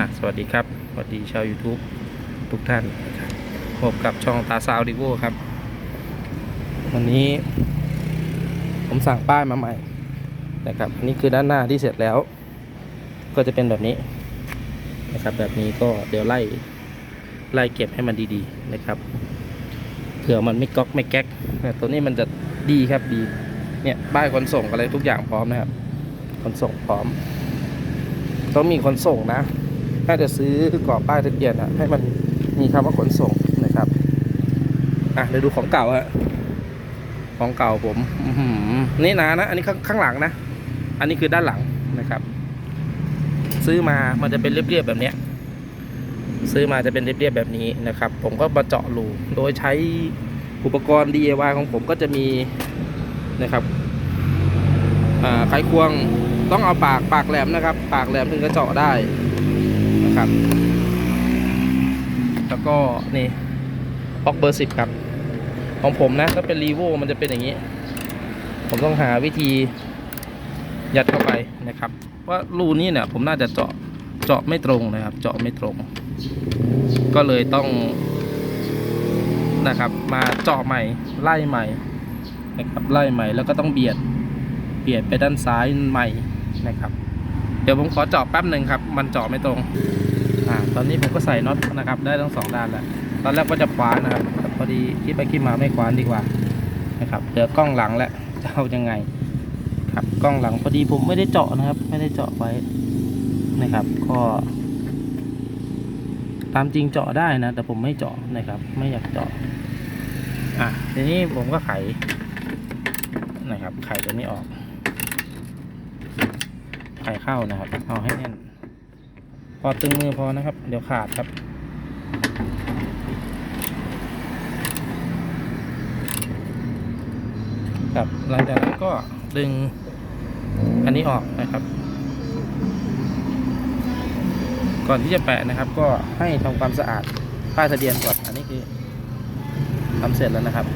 อะสวัสดีครับ สวัสดีชาว YouTube ทุกท่านพบกับช่องตาซาวดิโวครับ วันนี้ ผมสั่งป้ายมาใหม่นะครับนนี้คือด้านหน้าที่เสร็จแล้ว ก็จะเป็นแบบนี้นะครับ แบบนี้ก็เดี๋ยวไล่ไล่เก็บให้มันดีๆนะครับเผื่อมันไม่ก๊อกไม่แก๊กต่ตัวนี้มันจะดีครับดีเนี่ยป้ายขนส่งอะไรทุกอย่างพร้อมนะครับขนส่งพร้อม ต้องมีขนส่งนะ ถ้าจะซื้อกรอบป้ายทะเบียนอะให้มันมีคำว่าขนส่งนะครับ อะเดี๋ยวดูของเก่าฮะของเก่าผมนี่นะนะ อันนี้ข้างางหลังนะ อันนี้คือด้านหลังนะครับ ซื้อมามันจะเป็นเรียบๆแบบเนี้ย ซื้อมาจะเป็นเรียบๆแบบนี้นะครับ ผมก็มาเจาะรูโดยใช้อุปกรณ์ DIY ของผมก็จะมีนะครับไขควงต้องเอาปากปากแหลมนะครับ ปากแหลมถึงจะเจาะได้ ครับ แล้วก็นี่ออกเบอร์สิบครับ ของผมนะถ้าเป็นรีโวมันจะเป็นอย่างนี้ ผมต้องหาวิธียัดเข้าไปนะครับว่ารูนี้เนี่ยผมน่าจะเจาะเจาะไม่ตรงนะครับ เจาะไม่ตรง ก็เลยต้องนะครับ มาเจาะใหม่ไล่ใหม่นะครับไล่ใหม่แล้วก็ต้องเบียดเปลี่ยนไปด้านซ้ายใหม่นะครับ เดี๋ยวผมขอเจาะแป๊บหนึ่งครับ มันเจาะไม่ตรง อ่า ตอนนี้ผมก็ใส่น็อตนะครับ ได้ทั้งสองด้านแล้ว ตอนแรกก็จะคว้านนะครับ พอดีคิดไปคิดมาไม่คว้านดีกว่า นะครับเดี๋ยวกล้องหลังแล้วจะเอายังไง ครับ กล้องหลังพอดีผมไม่ได้เจาะนะครับ ไม่ได้เจาะไว้ นะครับ ก็ ตามจริงเจาะได้นะ แต่ผมไม่เจาะนะครับ ไม่อยากเจาะ อะ ทีนี้ผมก็ไข นะครับ ไขตัวนี้ออก ไข่เข้านะครับ เอาให้แน่น พอตึงมือพอนะครับ เดี๋ยวขาดครับ ครับหลังจากนั้นก็ดึงอันนี้ออกนะครับ ก่อนที่จะแปะนะครับ ก็ให้ทำความสะอาดป้ายทะเบียนก่อน อันนี้คือทำเสร็จแล้วนะครับ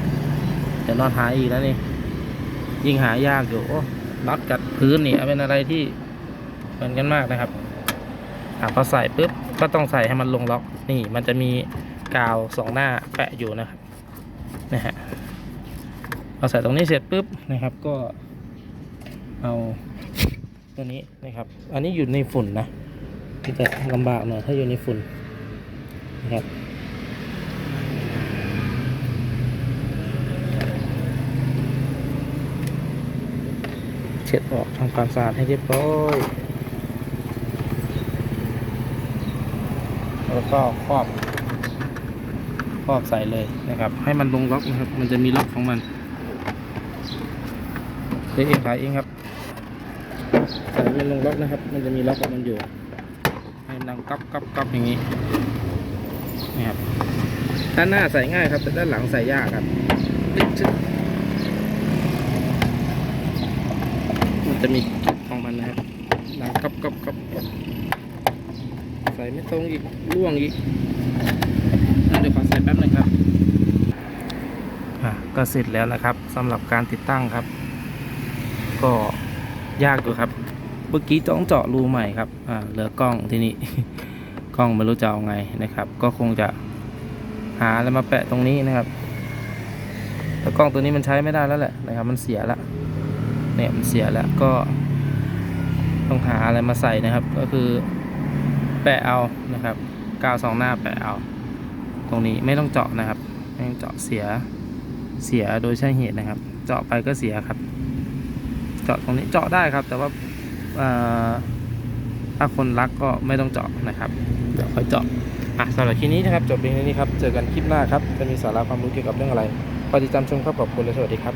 เดี๋ยวนอนหาอีกแล้วนี่ ยิ่งหายากอยู่โอ้น็อตกัดพื้นนี่เป็นอะไรที่ เหมือนกันมากนะครับอะพอใส่ปุ๊บก็ต้องใส่ให้มันลงล็อกนี่ มันจะมีกาวสองหน้าแปะอยู่นะครับนะฮะพอใส่ตรงนี้เสร็จปุ๊บนะครับก็เอาตัวนี้นะครับ อันนี้อยู่ในฝุ่นนะมันจะลำบากหน่อยถ้าอยู่ในฝุ่นนะครับเช็ดออกทำความสะอาดให้เรียบร้อย แล้วก็ครอบ ครอบใส่เลยนะครับ ให้มันลงล็อกนะครับ มันจะมีล็อกของมันซื้อเองขายเองครับใส่มันลงล็อกนะครับ มันจะมีล็อกของมันอยู่ ให้มันดังก๊อบก๊อบก๊อบอย่างนี้นะครับด้านหน้าใส่ง่ายครับ แต่ด้านหลังใส่ยากครับมันจะมีของมันนะครับดังก๊อบก๊อบก๊อบก๊อบ ใส่ไม่ตรงอีกร่วงอีกเดี๋ยวขอใส่แป๊บหนึงครับอะก็เสร็จแล้วนะครับสำหรับการติดตั้งครับ ก็ยากอยู่ครับเมื่อกี้ต้องเจาะรูใหม่ครับอ่าเหลือกล้องที่นี่กล้องไม่รู้จะเอาไงนะครับ ก็คงจะหาอะไรมาแปะตรงนี้นะครับแต่กล้องตัวนี้มันใช้ไม่ได้แล้วแหละนะครับ มันเสียแล้วเนี่ยมันเสียแล้วก็ต้องหาอะไรมาใส่นะครับ ก็คือ แปะเอานะครับกาวสองหน้าแปะเอา ตรงนี้ไม่ต้องเจาะนะครับ ไม่ต้องเจาะเสียเสียโดยใช่เหตุนะครับ เจาะไปก็เสียครับ เจาะตรงนี้เจาะได้ครับ แต่ว่าถ้าคนรักก็ไม่ต้องเจาะนะครับ เดี๋ยวค่อยเจาะอะสำหรับคลิปนี้นะครับ จบเพียงเท่านี้ครับ เจอกันคลิปหน้าครับ จะมีสาระความรู้เกี่ยวกับเรื่องอะไรคอยติดตามชมครับขอบคุณและสวัสดีครับ